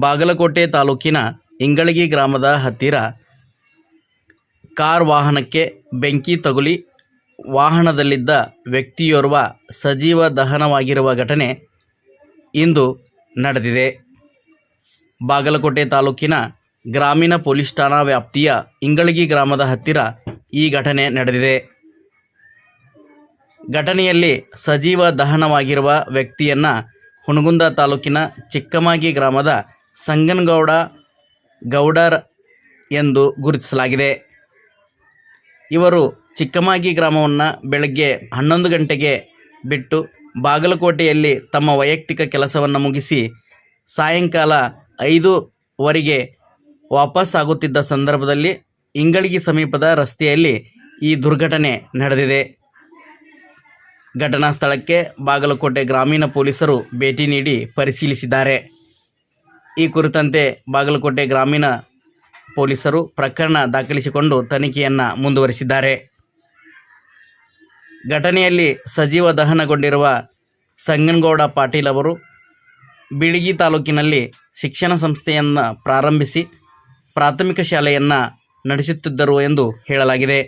ಬಾಗಲಕೋಟೆ ತಾಲೂಕಿನ ಇಂಗಳಗಿ ಗ್ರಾಮದ ಹತ್ತಿರ ಕಾರ್ ವಾಹನಕ್ಕೆ ಬೆಂಕಿ ತಗುಲಿ ವಾಹನದಲ್ಲಿದ್ದ ವ್ಯಕ್ತಿಯೋರ್ವ ಸಜೀವ ದಹನವಾಗಿರುವ ಘಟನೆ ಇಂದು ನಡೆದಿದೆ. ಬಾಗಲಕೋಟೆ ತಾಲೂಕಿನ ಗ್ರಾಮೀಣ ಪೊಲೀಸ್ ಠಾಣಾ ವ್ಯಾಪ್ತಿಯ ಇಂಗಳಗಿ ಗ್ರಾಮದ ಹತ್ತಿರ ಈ ಘಟನೆ ನಡೆದಿದೆ. ಘಟನೆಯಲ್ಲಿ ಸಜೀವ ದಹನವಾಗಿರುವ ವ್ಯಕ್ತಿಯನ್ನು ಹುಣಗುಂದ ತಾಲೂಕಿನ ಚಿಕ್ಕಮಾಗಿ ಗ್ರಾಮದ ಸಂಗನಗೌಡ ಗೌಡರ್ ಎಂದು ಗುರುತಿಸಲಾಗಿದೆ. ಇವರು ಚಿಕ್ಕಮಾಗಿ ಗ್ರಾಮವನ್ನು ಬೆಳಗ್ಗೆ ಹನ್ನೊಂದು ಗಂಟೆಗೆ ಬಿಟ್ಟು ಬಾಗಲಕೋಟೆಯಲ್ಲಿ ತಮ್ಮ ವೈಯಕ್ತಿಕ ಕೆಲಸವನ್ನು ಮುಗಿಸಿ ಸಾಯಂಕಾಲ ಐದುವರೆಗೆ ವಾಪಸ್ ಆಗುತ್ತಿದ್ದ ಸಂದರ್ಭದಲ್ಲಿ ಇಂಗಳಿಗೆ ಸಮೀಪದ ರಸ್ತೆಯಲ್ಲಿ ಈ ದುರ್ಘಟನೆ ನಡೆದಿದೆ. ಘಟನಾ ಸ್ಥಳಕ್ಕೆ ಬಾಗಲಕೋಟೆ ಗ್ರಾಮೀಣ ಪೊಲೀಸರು ಭೇಟಿ ನೀಡಿ ಪರಿಶೀಲಿಸಿದ್ದಾರೆ. ಈ ಕುರಿತಂತೆ ಬಾಗಲಕೋಟೆ ಗ್ರಾಮೀಣ ಪೊಲೀಸರು ಪ್ರಕರಣ ದಾಖಲಿಸಿಕೊಂಡು ತನಿಖೆಯನ್ನು ಮುಂದುವರಿಸಿದ್ದಾರೆ. ಘಟನೆಯಲ್ಲಿ ಸಜೀವ ದಹನಗೊಂಡಿರುವ ಸಂಗನಗೌಡ ಪಾಟೀಲ್ ಅವರು ಬಿಳಿಗಿ ತಾಲೂಕಿನಲ್ಲಿ ಶಿಕ್ಷಣ ಸಂಸ್ಥೆಯನ್ನು ಪ್ರಾರಂಭಿಸಿ ಪ್ರಾಥಮಿಕ ಶಾಲೆಯನ್ನು ನಡೆಸುತ್ತಿದ್ದರು ಎಂದು ಹೇಳಲಾಗಿದೆ.